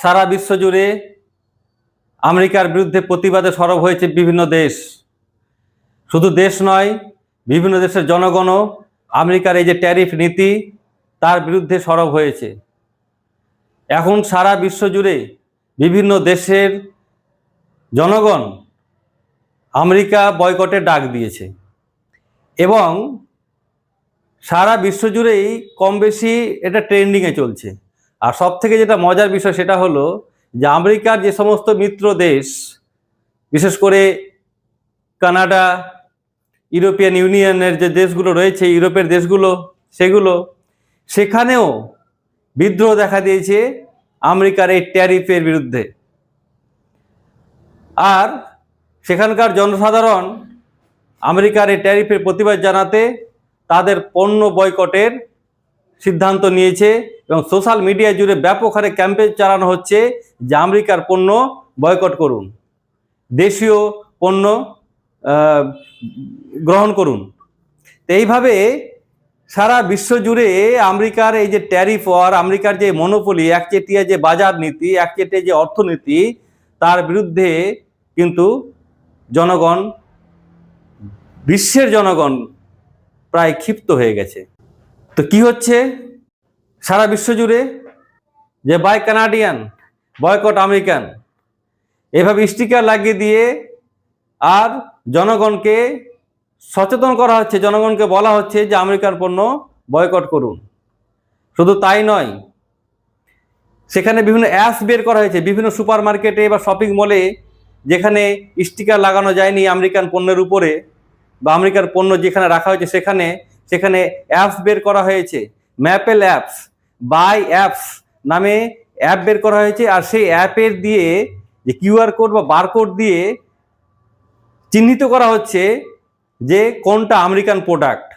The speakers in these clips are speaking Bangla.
সারা বিশ্ব জুড়ে আমেরিকার বিরুদ্ধে প্রতিবাদে সরব হয়েছে বিভিন্ন দেশ। শুধু দেশ নয়, বিভিন্ন দেশের জনগণও আমেরিকার এই যে ট্যারিফ নীতি, তার বিরুদ্ধে সরব হয়েছে। এখন সারা বিশ্ব জুড়ে বিভিন্ন দেশের জনগণ আমেরিকা বয়কটে ডাক দিয়েছে এবং সারা বিশ্ব জুড়েই কম বেশি এটা ট্রেন্ডিংয়ে চলছে। আর সব থেকে যেটা মজার বিষয় সেটা হলো যে আমেরিকার যে সমস্ত মিত্র দেশ, বিশেষ করে কানাডা, ইউরোপিয়ান ইউনিয়নের যে দেশগুলো রয়েছে, ইউরোপের দেশগুলো, সেগুলো, সেখানেও বিদ্রোহ দেখা দিয়েছে আমেরিকার এই ট্যারিফের বিরুদ্ধে। আর সেখানকার জনসাধারণ আমেরিকার এই ট্যারিফের প্রতিবাদ জানাতে তাদের পণ্য বয়কটের সিদ্ধান্ত নিয়েছে এবং সোশ্যাল মিডিয়া জুড়ে ব্যাপক হারে ক্যাম্পেইন চালানো হচ্ছে যে আমেরিকার পণ্য বয়কট করুন, দেশীয় পণ্য গ্রহণ করুন। তো এইভাবে সারা বিশ্ব জুড়ে আমেরিকার এই যে ট্যারিফ ওয়ার, আমেরিকার যে মনোপলি, একচেটিয়া যে বাজার নীতি, একচেটিয়া যে অর্থনীতি, তার বিরুদ্ধে কিন্তু জনগণ, বিশ্বের জনগণ প্রায় ক্ষিপ্ত হয়ে গেছে। তো কি হচ্ছে? সারা বিশ্ব জুড়ে যে বাই কানাডিয়ান, বয়কট আমেরিকান, এভাবে স্টিকার লাগিয়ে দিয়ে আর জনগণকে সচেতন করা হচ্ছে, জনগণকে বলা হচ্ছে যে আমেরিকার পণ্য বয়কট করুন। শুধু তাই নয়, সেখানে বিভিন্ন অ্যাপস বের করা হয়েছে, বিভিন্ন সুপার মার্কেটে বা শপিং মলে যেখানে স্টিকার লাগানো যায়নি আমেরিকান পণ্যের উপরে বা আমেরিকার পণ্য যেখানে রাখা হয়েছে সেখানে সেখানে অ্যাপস বের করা হয়েছে। ম্যাপেল অ্যাপস বাই অ্যাপস নামে অ্যাপ বের করা হয়েছে আর সেই অ্যাপের দিয়ে যে কিউআর কোড বা বারকোড দিয়ে চিহ্নিত করা হচ্ছে যে কোনটা আমেরিকান প্রোডাক্ট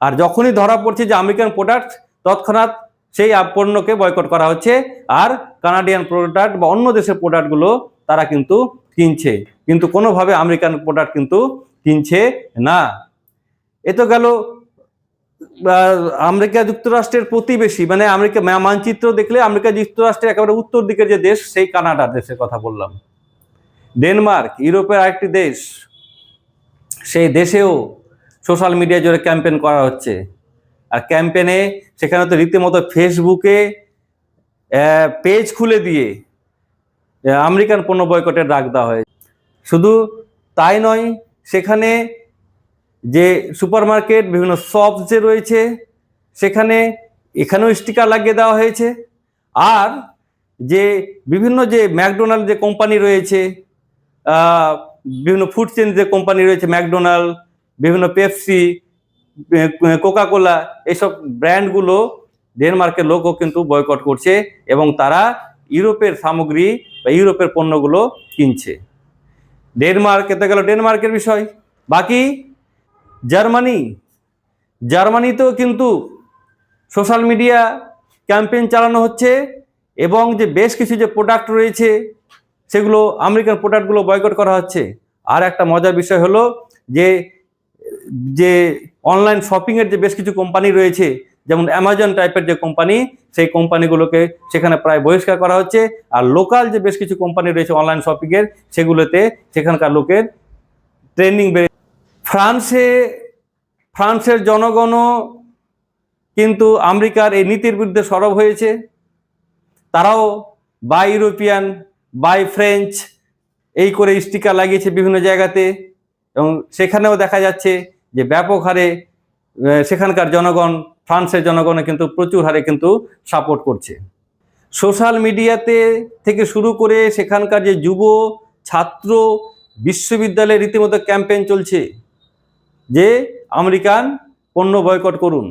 আর যখনই ধরা পড়ছে যে আমেরিকান প্রোডাক্ট তৎক্ষণাৎ সেই পণ্যকে বয়কট করা হচ্ছে আর কানাডিয়ান প্রোডাক্ট বা অন্য দেশের প্রোডাক্টগুলো তারা কিন্তু কিনছে। কিন্তু কোনোভাবে আমেরিকান প্রোডাক্ট কিন্তু কিনছে না। এ তো গেল আমেরিকা যুক্তরাষ্ট্রের প্রতিবেশী মানে আমেরিকা মানচিত্র দেখলে আমেরিকা যুক্তরাষ্ট্রের একেবারে উত্তর দিকের যে দেশ, সেই কানাডা দেশের কথা বললাম। ডেনমার্ক, ইউরোপের আরেকটি দেশ, সেই দেশেও সোশ্যাল মিডিয়া জুড়ে ক্যাম্পেন করা হচ্ছে। আর ক্যাম্পেনে সেখানে তো রীতিমতো ফেসবুকে পেজ খুলে দিয়ে আমেরিকান পণ্য বয়কটের ডাক দেওয়া হয় শুধু তাই নয়, সেখানে যে সুপারমার্কেট, বিভিন্ন শপ যে রয়েছে, সেখানে এখানেও স্টিকার লাগিয়ে দেওয়া হয়েছে। আর যে বিভিন্ন যে ম্যাকডোনাল্ড যে কোম্পানি রয়েছে বিভিন্ন ফুড চেন যে কোম্পানি রয়েছে, ম্যাকডোনাল্ড, বিভিন্ন পেপসি কোকা কোলা এইসব ব্র্যান্ডগুলো ডেনমার্কের লোকও কিন্তু বয়কট করছে এবং তারা ইউরোপের সামগ্রী বা ইউরোপের পণ্যগুলো কিনছে। ডেনমার্ক, এতে গেল ডেনমার্কের বিষয়। বাকি জার্মানি। জার্মানিতেও কিন্তু সোশ্যাল মিডিয়া ক্যাম্পেইন চালানো হচ্ছে এবং যে বেশ কিছু যে প্রোডাক্ট রয়েছে, সেগুলো আমেরিকান প্রোডাক্টগুলো বয়কট করা হচ্ছে। আর একটা মজার বিষয় হলো যে যে অনলাইন শপিংয়ের যে বেশ কিছু কোম্পানি রয়েছে, যেমন অ্যামাজন টাইপের যে কোম্পানি, সেই কোম্পানিগুলোকে সেখানে প্রায় বহিষ্কার করা হচ্ছে। আর লোকাল যে বেশ কিছু কোম্পানি রয়েছে অনলাইন শপিংয়ের, সেগুলোতে সেখানকার লোকের ট্রেন্ডিং বেড়ে ফ্রান্সে, ফ্রান্সের জনগণও কিন্তু আমেরিকার এই নীতির বিরুদ্ধে সরব হয়েছে। তারাও বাই ইউরোপিয়ান, বাই ফ্রেঞ্চ এই করে স্টিকার লাগিয়েছে বিভিন্ন জায়গাতে এবং সেখানেও দেখা যাচ্ছে যে ব্যাপক হারে সেখানকার জনগণ, ফ্রান্সের জনগণে কিন্তু প্রচুর হারে কিন্তু সাপোর্ট করছে। সোশ্যাল মিডিয়াতে থেকে শুরু করে সেখানকার যে যুব ছাত্র বিশ্ববিদ্যালয়ে রীতিমতো ক্যাম্পেইন চলছে। যে আমেরিকান পণ্য বয়কট করুন।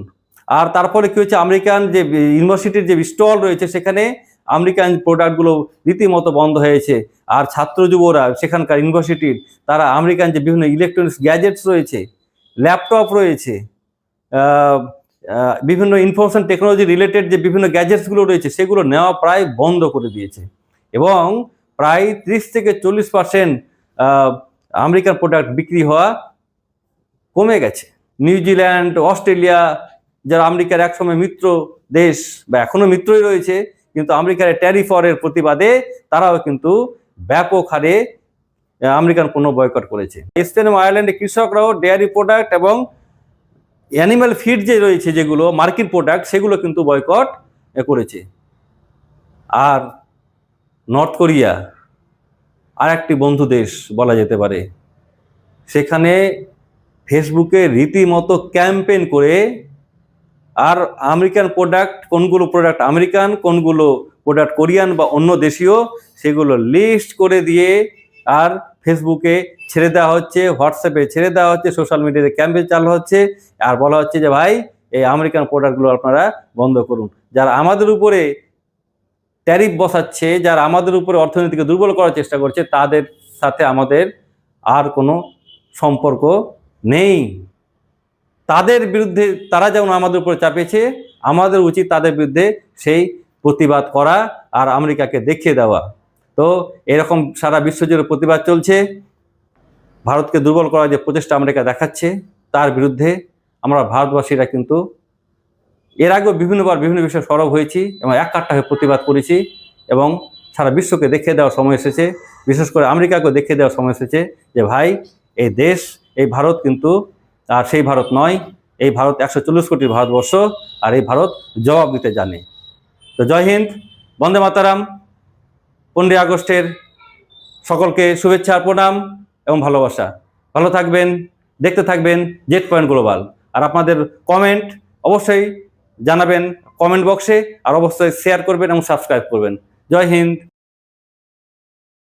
আর তারপরে কি হচ্ছে আমেরিকান যে ইউনিভার্সিটির যে স্টল রয়েছে, সেখানে আমেরিকান প্রোডাক্টগুলো রীতিমতো বন্ধ হয়েছে। আর ছাত্র যুবরা, সেখানকার ইউনিভার্সিটির, তারা আমেরিকান যে বিভিন্ন ইলেকট্রনিক্স গ্যাজেটস রয়েছে ল্যাপটপ রয়েছে বিভিন্ন ইনফরমেশন টেকনোলজি রিলেটেড যে বিভিন্ন গ্যাজেটসগুলো রয়েছে, সেগুলো নেওয়া প্রায় বন্ধ করে দিয়েছে। এবং প্রায় ত্রিশ থেকে চল্লিশ পার্সেন্ট আমেরিকান প্রোডাক্ট বিক্রি হওয়া কমে গেছে। নিউজিল্যান্ড অস্ট্রেলিয়া, যারা আমেরিকার একসময় মিত্র দেশ বা এখনও মিত্রই রয়েছে, কিন্তু আমেরিকার ট্যারিফরের প্রতিবাদে তারাও কিন্তু ব্যাপক হারে আমেরিকান পণ্য বয়কট করেছে। স্পেন আয়ারল্যান্ডে কৃষকরাও ডেয়ারি প্রোডাক্ট এবং অ্যানিম্যাল ফিড যে রয়েছে, যেগুলো মার্কিন প্রোডাক্ট, সেগুলো কিন্তু বয়কট করেছে। আর নর্থ কোরিয়া আর একটি বন্ধু দেশ বলা যেতে পারে। সেখানে ফেসবুকে রীতিমতো ক্যাম্পেইন করে, আর আমেরিকান প্রোডাক্ট কোনগুলো প্রোডাক্ট আমেরিকান, কোনগুলো প্রোডাক্ট কোরিয়ান বা অন্য দেশীয়, সেগুলো লিস্ট করে দিয়ে, আর ফেসবুকে ছেড়ে দেওয়া হচ্ছে, হোয়াটসঅ্যাপে ছেড়ে দেওয়া হচ্ছে, সোশ্যাল মিডিয়াতে ক্যাম্পেইন চালু হচ্ছে, আর বলা হচ্ছে যে, ভাই, এই আমেরিকান প্রোডাক্টগুলো আপনারা বন্ধ করুন। যারা আমাদের উপরে ট্যারিফ বসাচ্ছে, যারা আমাদের উপরে অর্থনীতিকে দুর্বল করার চেষ্টা করছে, তাদের সাথে আমাদের আর কোনো সম্পর্ক নেই। তাদের বিরুদ্ধে তারা যেমন আমাদের উপরে চাপিয়েছে, আমাদের উচিত তাদের বিরুদ্ধে সেই প্রতিবাদ করা আর আমেরিকাকে দেখিয়ে দেওয়া। তো এরকম সারা বিশ্বজুড়ে প্রতিবাদ চলছে। ভারতকে দুর্বল করার যে প্রচেষ্টা আমেরিকা দেখাচ্ছে, তার বিরুদ্ধে আমরা ভারতবাসীরা কিন্তু এর আগেও বিভিন্নবার বিভিন্ন বিষয়ে সরব হয়েছি এবং এক কাট্টা হয়ে প্রতিবাদ করেছি এবং সারা বিশ্বকে দেখিয়ে দেওয়ার সময় এসেছে। বিশেষ করে আমেরিকাকেও দেখিয়ে দেওয়ার সময় এসেছে যে, ভাই, এই দেশ এই ভারত কিন্তু, আর সেই ভারত নয়, এই ভারত একশো চল্লিশ কোটির ভারতবর্ষ, আর এই ভারত জবাব দিতে জানে। তো জয় হিন্দ, বন্দে মাতারাম, পনেরোই আগস্টের সকলকে শুভেচ্ছা প্রণাম এবং ভালোবাসা। ভালো থাকবেন, দেখতে থাকবেন জেট পয়েন্ট গ্লোবাল। আর আপনাদের কমেন্ট অবশ্যই জানাবেন কমেন্ট বক্সে, আর অবশ্যই শেয়ার করবেন এবং সাবস্ক্রাইব করবেন। জয় হিন্দ।